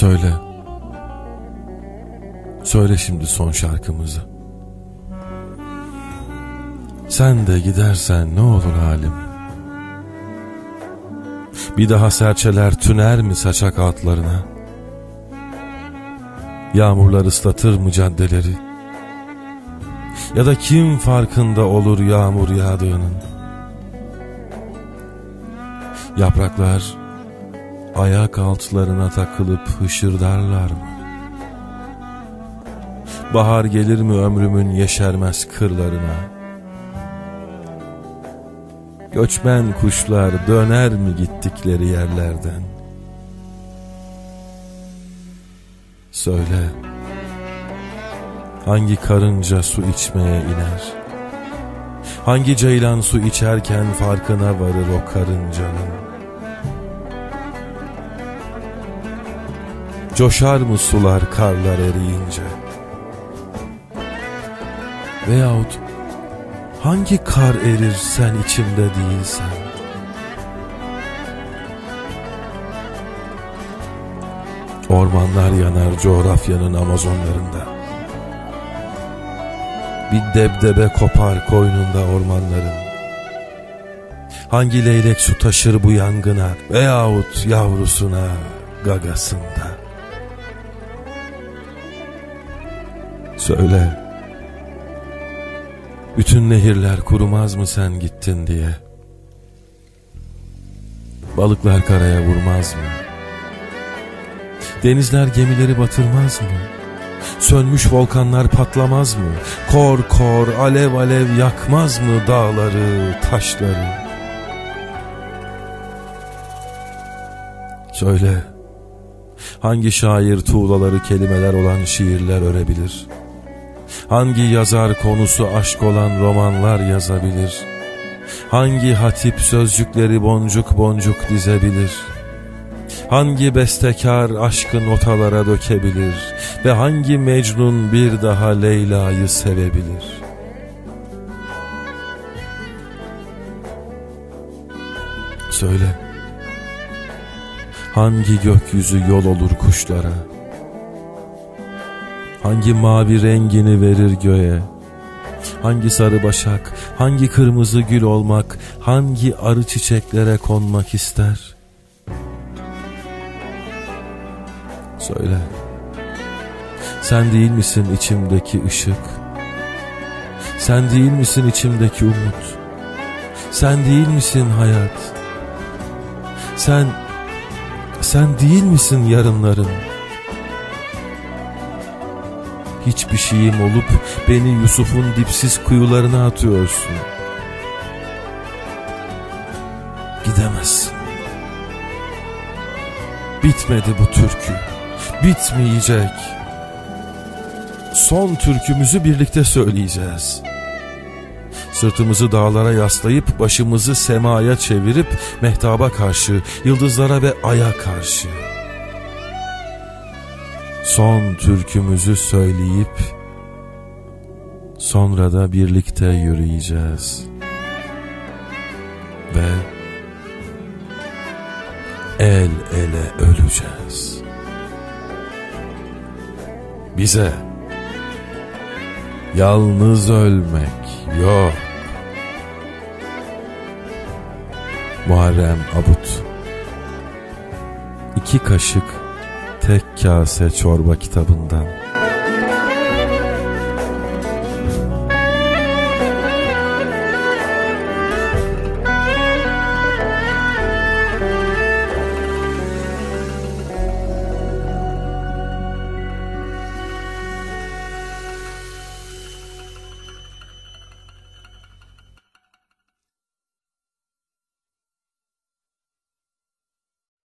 Söyle. Söyle şimdi son şarkımızı. Sen de gidersen ne olur halim? Bir daha serçeler tüner mi saçak altlarına? Yağmurlar ıslatır mı caddeleri? Ya da kim farkında olur yağmur yağdığının? Yapraklar ayak altlarına takılıp hışırdarlar mı? Bahar gelir mi ömrümün yeşermez kırlarına? Göçmen kuşlar döner mi gittikleri yerlerden? Söyle, hangi karınca su içmeye iner? Hangi ceylan su içerken farkına varır o karıncanın? Coşar mı sular karlar eriyince? Veyahut hangi kar erir sen içimde değilsen? Ormanlar yanar coğrafyanın Amazonlarında. Bir debdebe kopar koynunda ormanların. Hangi leylek su taşır bu yangına veyahut yavrusuna gagasında. Söyle. Bütün nehirler kurumaz mı sen gittin diye? Balıklar karaya vurmaz mı? Denizler gemileri batırmaz mı? Sönmüş volkanlar patlamaz mı? Kor kor alev alev yakmaz mı dağları, taşları? Söyle, hangi şair tuğlaları kelimeler olan şiirler örebilir? Hangi yazar konusu aşk olan romanlar yazabilir? Hangi hatip sözcükleri boncuk boncuk dizebilir? Hangi bestekar aşkı notalara dökebilir ve hangi Mecnun bir daha Leyla'yı sevebilir? Söyle, hangi gökyüzü yol olur kuşlara? Hangi mavi rengini verir göğe? Hangi sarı başak, hangi kırmızı gül olmak, hangi arı çiçeklere konmak ister? Söyle. Sen değil misin içimdeki ışık? Sen değil misin içimdeki umut? Sen değil misin hayat? Sen sen değil misin yarınların? Hiçbir şeyim olup beni Yusuf'un dipsiz kuyularına atıyorsun. Gidemezsin. Bitmedi bu türkü. Bitmeyecek. Son türkümüzü birlikte söyleyeceğiz. Sırtımızı dağlara yaslayıp başımızı semaya çevirip mehtaba karşı, yıldızlara ve aya karşı son türkümüzü söyleyip sonra da birlikte yürüyeceğiz. Ve el ele öleceğiz. Bize yalnız ölmek yok. Muharrem Abut İki kaşık Tek Kase Çorba kitabından